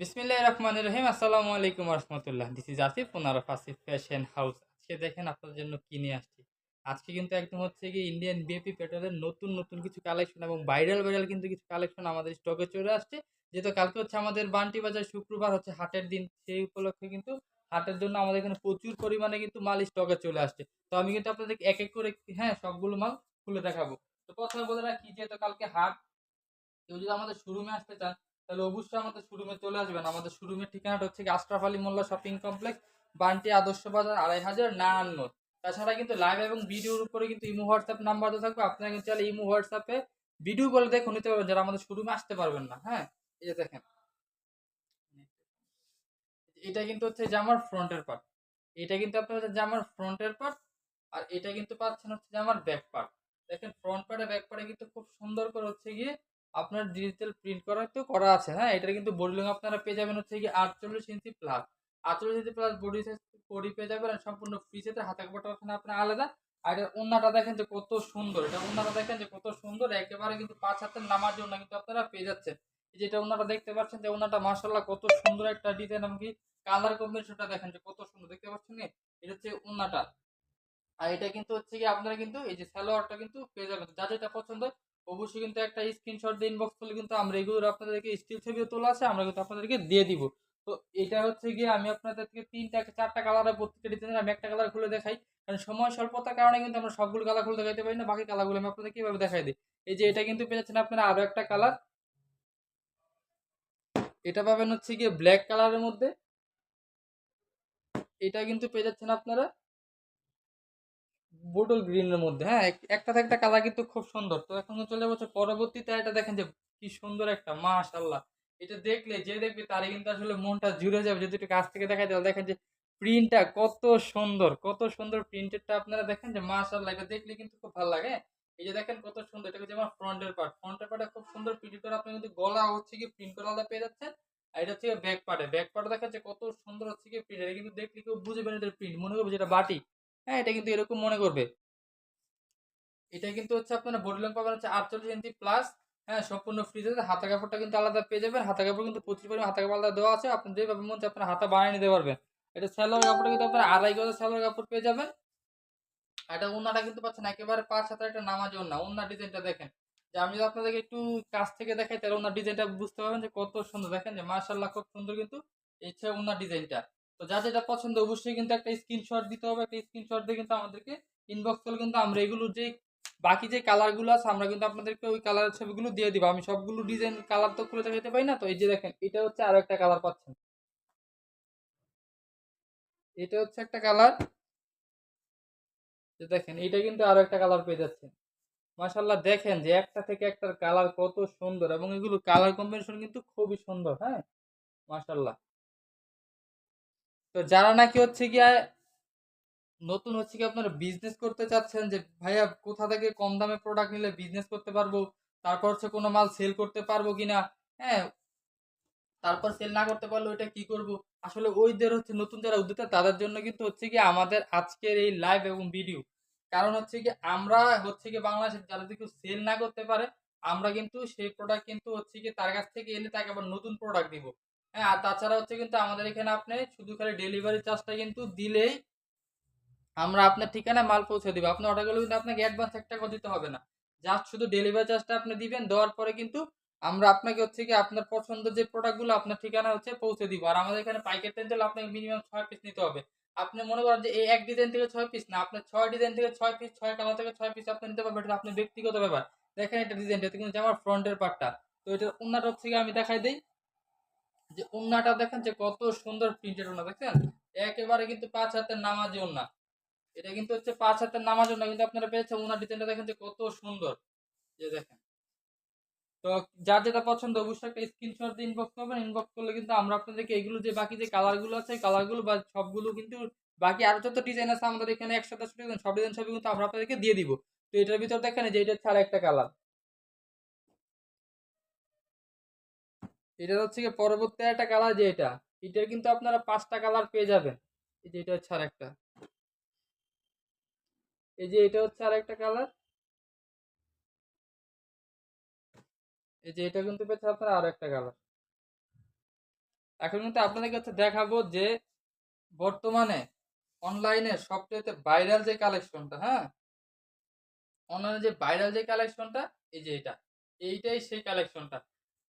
বিসমিল্লাহ রহমান রহিম। আসসালামু আলাইকুম রহমতুল্লাহ। This is Asif owner Asif fashion house আজকে দেখেন আপনাদের জন্য কিনে আসছি। আজকে কিন্তু একদম হচ্ছে কি ইন্ডিয়ান বিএপি পেট্রোলের নতুন নতুন কিছু কালেকশন এবং ভাইরাল ভাইরাল কিন্তু কিছু কালেকশন আমাদের স্টকে চলে আসছে। যেহেতু কালকে হচ্ছে আমাদের বান্টি বাজার শুক্রবার হচ্ছে হাটের দিন, সেই উপলক্ষে কিন্তু হাটের জন্য আমাদের এখানে প্রচুর পরিমাণে কিন্তু মাল স্টকে চলে আসছে। তো আমি কিন্তু আপনাদেরকে এক এক করে হ্যাঁ সবগুলো মাল খুলে দেখাবো। তো প্রথমে বলে রাখি যেহেতু কালকে হাট, কেউ যদি আমাদের শোরুমে আসতে চান তাহলে অবশ্যই আমাদের শোরুমে চলে আসবেন। আমাদের শোরুমের ঠিকানাটা হচ্ছে আশরাফ আলী মোল্লা শপিং কমপ্লেক্স, বান্টি আদর্শ বাজার, আড়াই হাজার নারান্ন তাছাড়া কিন্তু লাইভ এবং ভিডিওর উপরে কিন্তু ইমো হোয়াটসঅ্যাপ নাম্বার তো থাকবে। আপনারা কিন্তু চাইলে ইমো হোয়াটসঅ্যাপে ভিডিও বলে দেখুন নিতে পারবেন, যারা আমাদের শোরুমে আসতে পারবেন না হ্যাঁ? এই যে দেখেন। এটা কিন্তু হচ্ছে জামার ফ্রন্টের পার্ট এটা কিন্তু আপনার হচ্ছে জামার ফ্রন্টের পার্ট আর এটা কিন্তু পাচ্ছেন হচ্ছে জামার ব্যাক পার্ট দেখেন ফ্রন্ট পার্টে ব্যাক পার্টে কিন্তু খুব সুন্দর করে হচ্ছে গিয়ে আপনার ডিজিটাল প্রিন্ট করা তো করা আছে হ্যাঁ? এটা কিন্তু বডি লং আপনারা পেয়ে যাবেন হচ্ছে কি আটচল্লিশ ইঞ্চি প্লাস আটচল্লিশ inch plus body size body পেয়ে যাবেন সম্পূর্ণ ফ্রি সেতে হাতে কাপড়টা ওখানে আপনার আলাদা। আর এটার ওন্নাটা দেখেন যে কত সুন্দর, এটা ওন্নাটা দেখেন যে কত সুন্দর, একেবারে কিন্তু পাঁচ হাতের নামার জন্য কিন্তু আপনারা পেয়ে যাচ্ছেন। যেটা ওনাটা দেখতে পাচ্ছেন যে ওনাটা মার্শাল্লাহ কত সুন্দর একটা ডিজাইন এমনকি কালার কম্বিনেশনটা দেখেন যে কত সুন্দর, দেখতে পাচ্ছেন? এটা হচ্ছে ওনাটা আর এটা কিন্তু হচ্ছে কি আপনারা কিন্তু এই যে সালোয়ারটা কিন্তু পেয়ে যাবেন, যা যেটা পছন্দ অবশ্যই কিন্তু একটা স্ক্রিনশট দিয়ে ইনবক্স করলে কিন্তু আমরা এগুলো আপনাদেরকে স্টিল ছবিও তোলা আছে, আমরা কিন্তু আপনাদেরকে দিয়ে দিব। তো এটা হচ্ছে গিয়ে আমি আপনাদেরকে তিনটা চারটা কালারের প্রত্যেকটা ডিজাইনের আমি একটা কালার খুলে দেখাই। কারণ সময় স্বল্পতার কারণে কিন্তু আমরা সবগুলো কালার খুলে দেখাইতে পারি না, বাকি কালারগুলো আমি আপনাদেরকে কীভাবে দেখাই দিই। এই যে এটা কিন্তু পেয়ে যাচ্ছেন আপনারা আরও একটা কালার এটা পাবেন হচ্ছে গিয়ে ব্ল্যাক কালারের মধ্যে। এটা কিন্তু পেয়ে যাচ্ছেন আপনারা বোটল গ্রিনের মধ্যে হ্যাঁ একটা একটা কালার কিন্তু খুব সুন্দর। তো এখন চলে হচ্ছে পরবর্তীতে এটা দেখেন যে কি সুন্দর একটা মাশাল্লাহ এটা দেখলে, যে দেখবে তারই কিন্তু আসলে মনটা জুড়ে যাবে। যদি একটু কাছ থেকে দেখা যায় দেখেন যে প্রিন্টটা কত সুন্দর কত সুন্দর প্রিন্টেডটা আপনারা দেখেন যে মাশাল্লাহ এটা দেখলে কিন্তু খুব ভালো লাগে? এই যে দেখেন কত সুন্দর, এটা হচ্ছে আমার ফ্রন্টের পার্ট ফ্রন্টের পার্টে খুব সুন্দর প্রিন্ট করে আপনি কিন্তু গলা হচ্ছে কি প্রিন্ট করা আলাদা পেয়ে যাচ্ছেন। আর এটা হচ্ছে ব্যাক পার্টে ব্যাক পার্টে দেখা যাচ্ছে কত সুন্দর হচ্ছে কি প্রিন্ট এটা কিন্তু দেখলে কেউ বুঝবে না এটার প্রিন্ট মনে করবে যেটা বাটি। হ্যাঁ এটা কিন্তু এরকম মনে করবে। এটা কিন্তু হচ্ছে আপনার বডি লং পাবেন হচ্ছে আটচল্লিশ ইঞ্চি প্লাস হ্যাঁ সম্পূর্ণ ফ্রি আছে হাতা কাপড়টা কিন্তু আলাদা পেয়ে যাবেন। হাতা কাপড় কিন্তু প্রচুর পরিমাণে হাতা কাপড় আলাদা দেওয়া আছে। আপনি যেভাবে মন চায় আপনার হাতা বানিয়ে নিতে পারবেন। এটা স্যালোয়ার কাপড়টা কিন্তু আপনার আড়াই গজ স্যালোয়ার কাপড় পেয়ে যাবেন। এটা ওনাটা কিন্তু পাচ্ছেন একেবারে পাঁচ হাতের একটা নামাজ ওনা ওনার ডিজাইনটা দেখেন। যে আমি যদি আপনাদেরকে একটু কাছ থেকে দেখাই, তাহলে ওনার ডিজাইনটা বুঝতে পারবেন যে কত সুন্দর। দেখেন যে মার্শাল্লাহ খুব সুন্দর কিন্তু এই হচ্ছে ওনার ডিজাইনটা। তো যা যেটা পছন্দ অবশ্যই কিন্তু একটা স্ক্রিনশট দিতে হবে। একটা স্ক্রিনশট দিয়ে কিন্তু আমাদেরকে ইনবক্স করলে কিন্তু আমরা এগুলো যে, বাকি যে কালারগুলো আছে আমরা কিন্তু আপনাদেরকে ওই কালারের ছবিগুলো দিয়ে দিব। আমি সবগুলো ডিজাইন কালার তো খুলে দেখাতে পারি না, তো এই যে দেখেন, এটা হচ্ছে আরও একটা কালার পাচ্ছেন। এটা হচ্ছে একটা কালার যে দেখেন এটা কিন্তু আরও একটা কালার পেয়ে যাচ্ছেন। মাশাল্লাহ দেখেন যে একটা থেকে একটার কালার কত সুন্দর এবং এগুলো কালার কম্বিনেশন কিন্তু খুবই সুন্দর হ্যাঁ? মাশাল্লাহ তো যারা নাকি হচ্ছে গিয়ে নতুন হচ্ছে কি আপনারা বিজনেস করতে চাচ্ছেন যে, ভাইয়া, কোথা থেকে কম দামে প্রোডাক্ট নিলে বিজনেস করতে পারব? তারপর হচ্ছে কোনো মাল সেল করতে পারব কিনা? হ্যাঁ তারপর সেল না করতে পারলে ওইটা কি করব? আসলে ওইদের হচ্ছে নতুন যারা উদ্যোক্তা, তাদের জন্য কিন্তু হচ্ছে কি আমাদের আজকের এই লাইভ এবং ভিডিও কারণ হচ্ছে কি আমরা হচ্ছে কি বাংলাদেশে যারা যদি সেল না করতে পারে, আমরা কিন্তু সেই প্রোডাক্ট কিন্তু হচ্ছে কি তার কাছ থেকে এনে তাকে আবার নতুন প্রোডাক্ট দিব। হ্যাঁ আর তাছাড়া হচ্ছে কিন্তু আমাদের এখানে আপনি শুধু খালি ডেলিভারি চার্জটা কিন্তু দিলেই আমরা আপনার ঠিকানায় মাল পৌঁছে দিব। আপনার অর্ডারগুলো কিন্তু আপনাকে অ্যাডভান্স এক টাকা দিতে হবে না। জাস্ট শুধু ডেলিভারি চার্জটা আপনি দিবেন, দেওয়ার পরে কিন্তু আমরা আপনাকে হচ্ছে কি আপনার পছন্দের যে প্রোডাক্টগুলো আপনার ঠিকানা হচ্ছে পৌঁছে দিব। আর আমাদের এখানে পাইকারি টেন দিলে আপনাকে মিনিমাম ছয় পিস নিতে হবে। আপনি মনে করেন যে এই এক ডিজাইন থেকে ছয় পিস না, আপনার ছয় ডিজাইন থেকে ছয় পিস ছয় কালার থেকে ছয় পিস আপনি নিতে পারবেন। এটা আপনার ব্যক্তিগত ব্যাপার। দেখেন এটা ডিজাইনটা কিন্তু আমার ফ্রন্টের পার্টটা তো এটা উন্নাটা হচ্ছে আমি দেখাই দিই। যে উন্নাটা দেখেন যে কত সুন্দর প্রিন্টেড উন্না দেখেন? একেবারে কিন্তু পাঁচ হাতের নামাজি উন্না এটা কিন্তু হচ্ছে পাঁচ হাতের নামার জন্য কিন্তু আপনারা পেয়েছেন ওনার ডিজাইনটা দেখেন যে কত সুন্দর। যে দেখেন। তো যার যেটা পছন্দ, অবশ্যই একটা স্ক্রিনশট দিয়ে ইনবক্স করবেন। ইনবক্স করলে কিন্তু আমরা আপনাদেরকে এগুলো যে বাকি যে কালারগুলো আছে কালারগুলো বা সবগুলো কিন্তু বাকি আরও যত ডিজাইন আছে আমাদের এখানে ডিজাইন সব ডিজাইন সবই কিন্তু আমরা আপনাদেরকে দিয়ে দিব। তো এটার ভিতর দেখেন যে, এটা ছাড়া একটা কালার এটা হচ্ছে কি পরবর্তী একটা কালার যে এটা, এটার কিন্তু আপনারা পাঁচটা কালার পেয়ে যাবেন। এই যে এটা হচ্ছে আর একটা এই যে এটা হচ্ছে আর একটা কালার এই যে এটা কিন্তু পেয়েছে আপনারা আরও একটা কালার এখন কিন্তু আপনাদেরকে হচ্ছে দেখাবো যে বর্তমানে অনলাইনে সবচেয়ে ভাইরাল যে কালেকশনটা হ্যাঁ? অনলাইনে যে ভাইরাল যে কালেকশনটা এই যে এটা। এইটাই সেই কালেকশনটা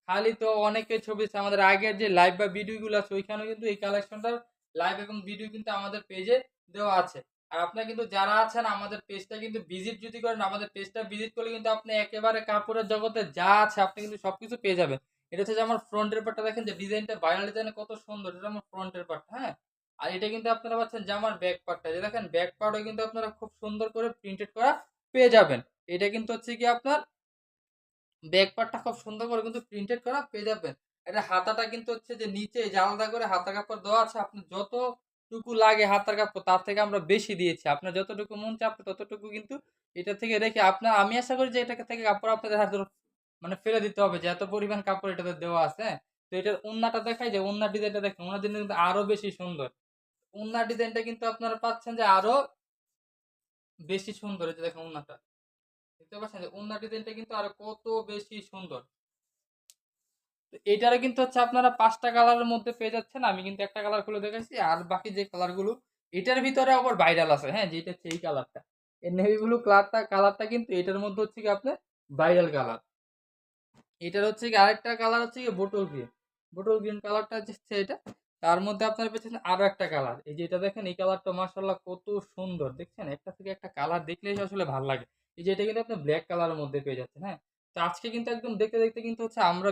খালি তো অনেকে ছবি। আমাদের আগের যে লাইভ বা ভিডিওগুলো আছে, ওইখানেও কিন্তু এই কালেকশনটার লাইভ এবং ভিডিও কিন্তু আমাদের পেজে দেওয়া আছে। আর আপনারা কিন্তু যারা আছেন, আমাদের পেজটা কিন্তু ভিজিট যদি করেন, আমাদের পেজটা ভিজিট করলে কিন্তু আপনি একেবারে কাপড়ের জগতে যা আছে, আপনি কিন্তু সবকিছু পেয়ে যাবেন। এটা হচ্ছে যে আমার ফ্রন্টের পার্টটা দেখেন যে ডিজাইনটা ভাইরাল ডিজাইনে কত সুন্দর, এটা আমার ফ্রন্টের পার্ট হ্যাঁ? আর এটা কিন্তু আপনারা পাচ্ছেন জামার ব্যাক পার্টটা যে দেখেন ব্যাক পার্টও কিন্তু আপনারা খুব সুন্দর করে প্রিন্টেড করা পেয়ে যাবেন। এটা কিন্তু হচ্ছে কি আপনার ব্যাক পার্টটা খুব সুন্দর করে কিন্তু প্রিন্টেড করা, পেয়ে যাবেন। এটা হাতাটা কিন্তু হচ্ছে যে নিচে যে আলাদা করে হাতা কাপড় দেওয়া আছে আপনি যতটুকু লাগে হাতার কাপড়, তার থেকে আমরা বেশি দিয়েছি। আপনার যতটুকু মন আপনি ততটুকু কিন্তু এটা থেকে রেখে আপনার, আমি আশা করি যে এটা থেকে কাপড় আপনাদের হাতে মানে ফেলে দিতে হবে যে এত পরিমাণ কাপড় এটাতে দেওয়া আছে হ্যাঁ? তো এটার উন্নাটা দেখাই যে উন্নার ডিজাইনটা দেখেন, উন্নার ডিজাইন কিন্তু আরও বেশি সুন্দর। উন্নার ডিজাইনটা কিন্তু আপনারা পাচ্ছেন যে আরও বেশি সুন্দর যে দেখেন উন্নাটা। দেখতে পাচ্ছেন যে উন্নার ডিজাইনটা কিন্তু আরও কত বেশি সুন্দর। এটারও কিন্তু হচ্ছে আপনারা পাঁচটা কালারের মধ্যে পেয়ে যাচ্ছেন, আমি কিন্তু একটা কালার খুলে দেখাচ্ছি, আর বাকি যে কালারগুলো এটার ভিতরে আবার ভাইরাল আছে হ্যাঁ যেটা হচ্ছে এই কালারটা এই নেভি ব্লু কালারটা কালারটা কিন্তু এটার মধ্যে হচ্ছে কি আপনার ভাইরাল কালার এটার হচ্ছে কি আরেকটা কালার হচ্ছে কি বোটল গ্রিন বোটল গ্রিন কালারটা হচ্ছে এটা। তার মধ্যে আপনার পেয়েছেন আরও একটা কালার এই যে এটা দেখেন, এই কালারটা মাসাল্লাহ কত সুন্দর, দেখছেন? একটা থেকে একটা কালার দেখলেই আসলে ভালো লাগে। এই যে এটা কিন্তু আপনি ব্ল্যাক কালারের মধ্যে পেয়ে যাচ্ছেন হ্যাঁ? তো আজকে কিন্তু একদম দেখতে দেখতে কিন্তু হচ্ছে আমরা